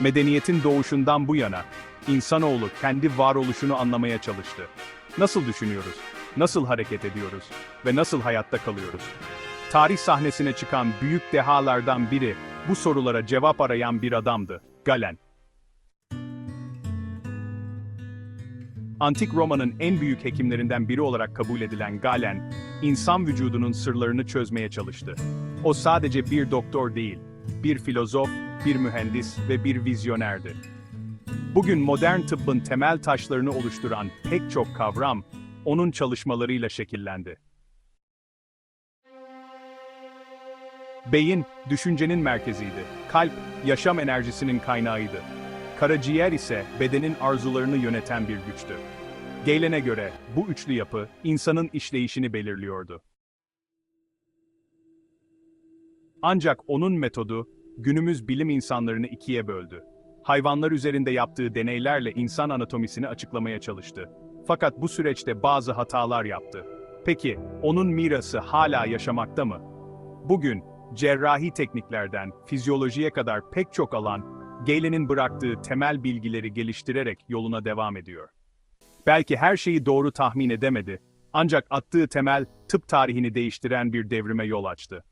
Medeniyetin doğuşundan bu yana, insanoğlu kendi varoluşunu anlamaya çalıştı. Nasıl düşünüyoruz? Nasıl hareket ediyoruz? Ve nasıl hayatta kalıyoruz? Tarih sahnesine çıkan büyük dehalardan biri, bu sorulara cevap arayan bir adamdı, Galen. Antik Roma'nın en büyük hekimlerinden biri olarak kabul edilen Galen, insan vücudunun sırlarını çözmeye çalıştı. O sadece bir doktor değil, bir filozof, bir mühendis ve bir vizyonerdi. Bugün modern tıbbın temel taşlarını oluşturan pek çok kavram, onun çalışmalarıyla şekillendi. Beyin, düşüncenin merkeziydi. Kalp, yaşam enerjisinin kaynağıydı. Karaciğer ise bedenin arzularını yöneten bir güçtü. Galen'e göre bu üçlü yapı insanın işleyişini belirliyordu. Ancak onun metodu günümüz bilim insanlarını ikiye böldü. Hayvanlar üzerinde yaptığı deneylerle insan anatomisini açıklamaya çalıştı. Fakat bu süreçte bazı hatalar yaptı. Peki, onun mirası hala yaşamakta mı? Bugün, cerrahi tekniklerden fizyolojiye kadar pek çok alan, Galen'in bıraktığı temel bilgileri geliştirerek yoluna devam ediyor. Belki her şeyi doğru tahmin edemedi, ancak attığı temel tıp tarihini değiştiren bir devrime yol açtı.